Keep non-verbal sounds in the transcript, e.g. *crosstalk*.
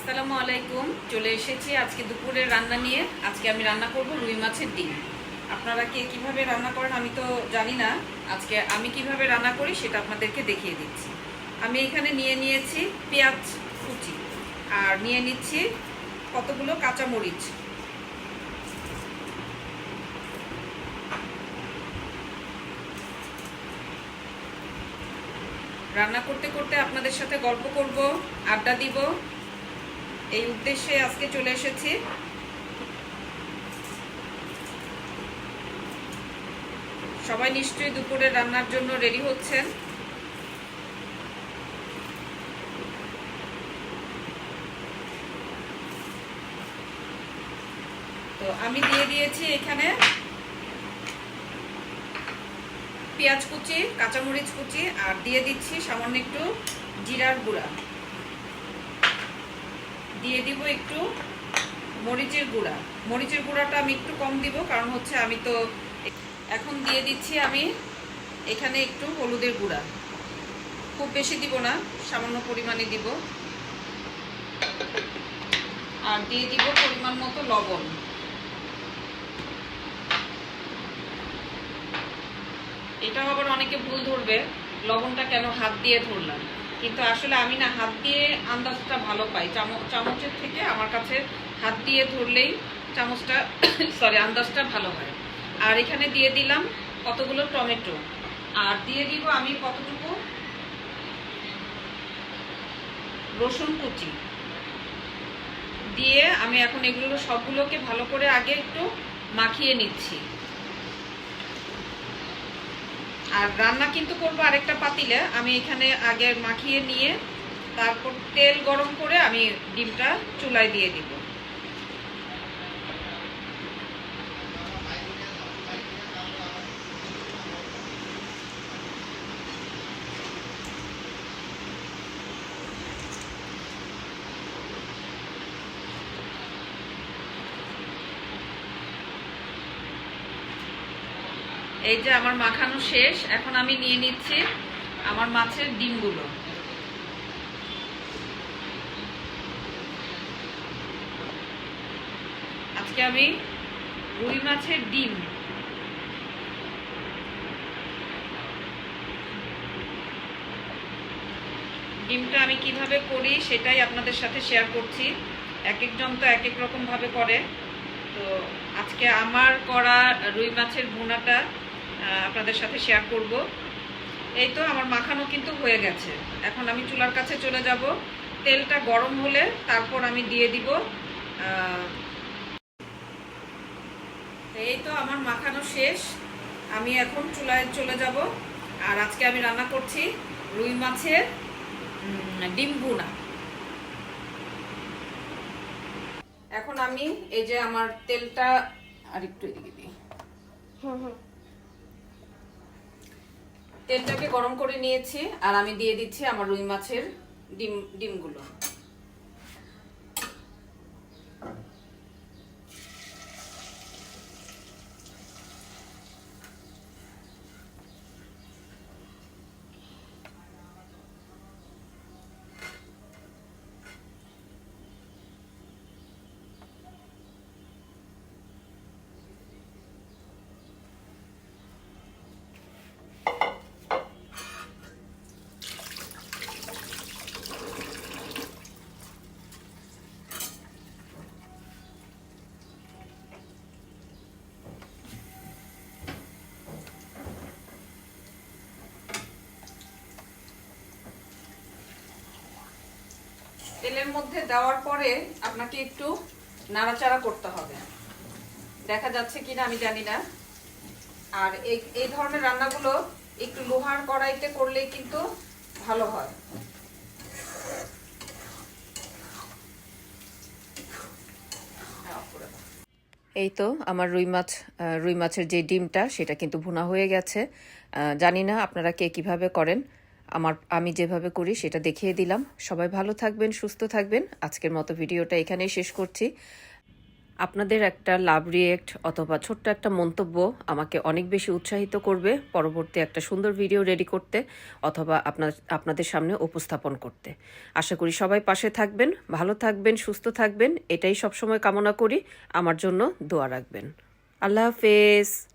আসসালামু আলাইকুম। চলে এসেছি আজকে দুপুরের রান্না নিয়ে। আজকে আমি রান্না করব রুই মাছের ডিম। আপনারা কে কীভাবে রান্না করেন আমি তো জানি না। আজকে আমি কীভাবে রান্না করি সেটা আপনাদেরকে দেখিয়ে দিচ্ছি। আমি এখানে নিয়ে নিয়েছি পেঁয়াজ কুচি আর নিয়ে নিচ্ছি কতগুলো কাঁচামরিচ। রান্না করতে করতে আপনাদের সাথে গল্প করব, আড্ডা দিব। এই উদ্দেশ্যে আজকে চলে এসেছি। সবাই নিশ্চয়ই দুপুরে রান্নার জন্য রেডি হচ্ছেন। তো আমি দিয়ে দিয়েছি এখানে পেঁয়াজ কুচি, কাঁচামরিচ কুচি, আর দিয়ে দিচ্ছি সামান্য একটু জিরার গুঁড়া। দিয়ে দিব একটু মরিচের গুঁড়া। মরিচের গুঁড়াটা আমি একটু কম দিব, কারণ হচ্ছে আমি তো এখন দিয়ে দিচ্ছি আমি এখানে একটু হলুদের গুঁড়া। খুব বেশি দিব না, সামান্য পরিমাণে দিব। আর দিয়ে দিব পরিমাণ মতো লবণ। এটাও আবার অনেকে ভুল ধরবে, লবণটা কেন হাত দিয়ে ধরলাম? কিন্তু আসলে আমি না হাত দিয়ে আন্দাজটা ভালো পাই। চামচ, চামচের থেকে আমার কাছে হাত দিয়ে ধরলেই চামচটা *coughs* সরি আন্দাজটা ভালো হয়। আর এখানে দিয়ে দিলাম কতগুলো টমেটো। আর দিয়ে দিব আমি কতটুকু? রসুন কুচি। দিয়ে আমি এখন এগুলো সবগুলোকে ভালো করে আগে একটু মাখিয়ে নিচ্ছি। আর রান্না কিন্তু করব আরেকটা পাতিলে। আমি এখানে আগে মাখিয়ে নিয়ে, তারপর তেল গরম করে আমি ডিমটা চুলায় দিয়ে দিব। এই যে আমার মাখানো শেষ, এখন আমি নিয়ে নিচ্ছি আমার মাছের ডিমগুলো। আজকে আমি রুই মাছের ডিম। ডিমটা আমি কীভাবে করি সেটাই আপনাদের সাথে শেয়ার করছি। এক একজন তো এক এক রকম ভাবে করে। তো আজকে আমার করা রুই মাছের ভুনাটা আপনাদের সাথে শেয়ার করব। এই তো আমার মাখানো কিন্তু হয়ে গেছে। এখন আমি চুলার কাছে চলে যাব। তেলটা গরম হলে তারপর আমি দিয়ে দিব এই তো আমার মাখানো শেষ। আমি এখন চুলায় চলে যাব। আর আজকে আমি রান্না করছি রুই মাছের ডিম ভুনা। এখন আমি এই যে আমার তেলটা আর একটু এদিকে দিই। তেলটাকে গরম করে নিয়েছি আর আমি দিয়ে দিচ্ছি আমার রুই মাছের ডিম ডিমগুলো। তেলের মধ্যে দেওয়ার পরে আপনাকে একটু নাড়াচাড়া করতে হবে। দেখা যাচ্ছে কিনা আমি জানি না। আর এই ধরনের রান্নাগুলো একটু লোহার কড়াইতে করলেই কিন্তু ভালো হয়। এই তো আমার রুই মাছ রুই মাছের যে ডিমটা, সেটা কিন্তু ভুনা হয়ে গেছে। জানি না আপনারা কে কীভাবে করেন। আমার, আমি যেভাবে করি সেটা দেখিয়ে দিলাম। সবাই ভালো থাকবেন, সুস্থ থাকবেন। আজকের মতো ভিডিওটা এখানেই শেষ করছি। আপনাদের একটা লাভ রিয়েক্ট অথবা ছোট্ট একটা মন্তব্য আমাকে অনেক বেশি উৎসাহিত করবে পরবর্তী একটা সুন্দর ভিডিও রেডি করতে অথবা আপনার, আপনাদের সামনে উপস্থাপন করতে। আশা করি সবাই পাশে থাকবেন, ভালো থাকবেন, সুস্থ থাকবেন। এটাই সবসময় কামনা করি। আমার জন্য দোয়া রাখবেন। আল্লাহ হাফেজ।